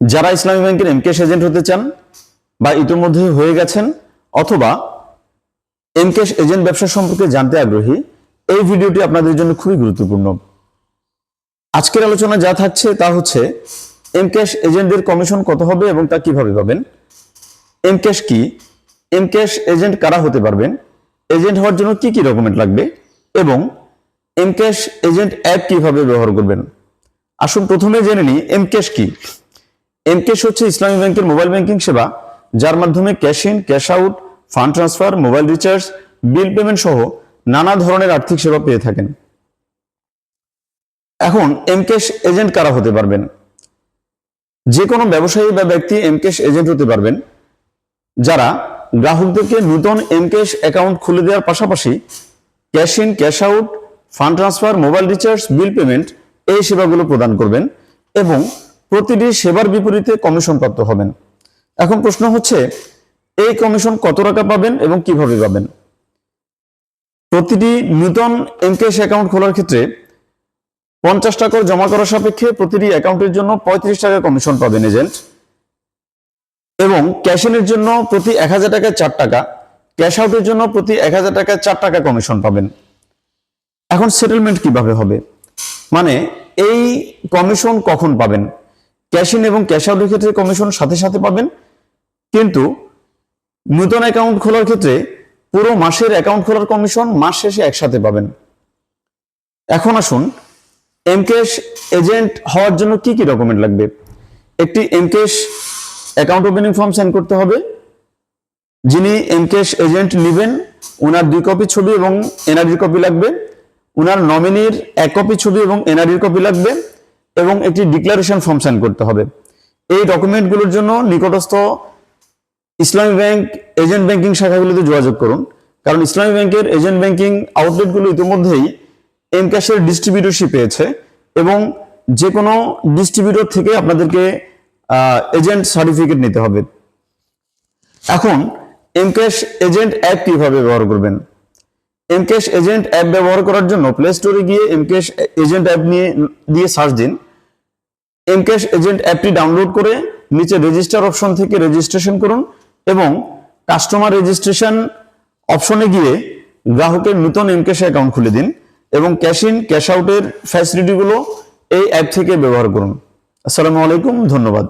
যারা ইসলামী ব্যাংকের এমকেশ এজেন্ট হতে চান বা ইতিমধ্যে হয়ে গেছেন অথবা এমকেশ এজেন্ট ব্যবসা সম্পর্কে জানতে আগ্রহী, এই ভিডিওটি আপনাদের জন্য খুবই গুরুত্বপূর্ণ। আজকের আলোচনা যা থাকছে তা হচ্ছে এমকেশ এজেন্টদের কমিশন কত হবে এবং তা কীভাবে পাবেন? এমকেশ কি? এমকেশ এজেন্ট কারা হতে পারবেন? এজেন্ট হওয়ার জন্য কি কি ডকুমেন্ট লাগবে? এবং এমকেশ এজেন্ট অ্যাপ কীভাবে ব্যবহার করবেন? আসুন প্রথমে জেনে নিই এমকেশ কি। এমকেশ হচ্ছে ইসলামী ব্যাংকের মোবাইল ব্যাংকিং সেবা, যার মাধ্যমে cash in, cash out, fund transfer, mobile recharge, bill payment সহ নানা ধরনের আর্থিক সেবা পেয়ে থাকেন। এখন এমকেশ এজেন্ট কারা হতে পারবেন? যে কোনো ব্যবসায়ী বা ব্যক্তি এমকেশ এজেন্ট হতে পারবেন, যারা গ্রাহকদেরকে নূতন এমকেশ অ্যাকাউন্ট খুলে দেওয়ার পাশাপাশি cash in, cash out, fund transfer, mobile recharge, bill payment এই সেবাগুলো প্রদান করবেন এবং প্রতিটি সেবার বিপরীতে কমিশন প্রাপ্ত হবেন। এখন প্রশ্ন হচ্ছে, এই কমিশন কত টাকা পাবেন এবং কীভাবে পাবেন? প্রতিটি নূতন এমকেশ অ্যাকাউন্ট খোলার ক্ষেত্রে পঞ্চাশ টাকা জমা করার সাপেক্ষে প্রতিটি অ্যাকাউন্টের জন্য পঁয়ত্রিশ টাকা কমিশন পাবেন এজেন্ট। এবং ক্যাশ ইনের জন্য প্রতি এক হাজার টাকায় চার টাকা, ক্যাশ আউটের জন্য প্রতি এক হাজার টাকায় চার টাকা কমিশন পাবেন। এখন সেটেলমেন্ট কীভাবে হবে? মানে এই কমিশন কখন পাবেন? ক্যাশ ইন এবং ক্যাশ আউটের ক্ষেত্রে কমিশন সাথে সাথে পাবেন। কিন্তু নতুন অ্যাকাউন্ট খোলার ক্ষেত্রে পুরো মাসের অ্যাকাউন্ট খোলার কমিশন মাস শেষে একসাথে পাবেন। এখন আসুন এমকেশ এজেন্ট হওয়ার জন্য কি কি ডকুমেন্ট লাগবে? একটি mCash account opening form send করতে হবে। যিনি এমকেশ এজেন্ট নেবেন ওনার দুই কপি ছবি এবং এনআরডির কপি লাগবে। ওনার নমিনির এক কপি ছবি এবং এনআরডির কপি লাগবে। এবং একটি ডিক্লারেশন ফর্ম সাইন করতে হবে। এই ডকুমেন্টগুলোর জন্য নিকটস্থ ইসলামী ব্যাংক এজেন্ট ব্যাংকিং শাখাগুলোতে যোগাযোগ করুন। কারণ ইসলামী ব্যাংকের এজেন্ট ব্যাংকিং আউটলেটগুলো ইতিমধ্যেই এমক্যাশের ডিস্ট্রিবিউটরশিপ পেয়েছে এবং যে কোনো ডিস্ট্রিবিউটর থেকে আপনাদেরকে এজেন্ট সার্টিফিকেট নিতে হবে। এখন এমক্যাশ এজেন্ট অ্যাপ কীভাবে ব্যবহার করবেন? এমক্যাশ এজেন্ট অ্যাপ ব্যবহার করার জন্য প্লে স্টোরে গিয়ে এমক্যাশ এজেন্ট অ্যাপ নিয়ে, দিয়ে সার্চ দিন। এমক্যাশ এজেন্ট অ্যাপটি ডাউনলোড করে নিচে রেজিস্টার অপশন থেকে রেজিস্ট্রেশন করুন এবং কাস্টমার রেজিস্ট্রেশন অপশনে গিয়ে গ্রাহকের নতুন এমক্যাশ অ্যাকাউন্ট খুলে দিন এবং ক্যাশ ইন, ক্যাশ আউটের ফ্যাসিলিটিগুলো এই অ্যাপ থেকে ব্যবহার করুন। আসসালামু আলাইকুম, ধন্যবাদ।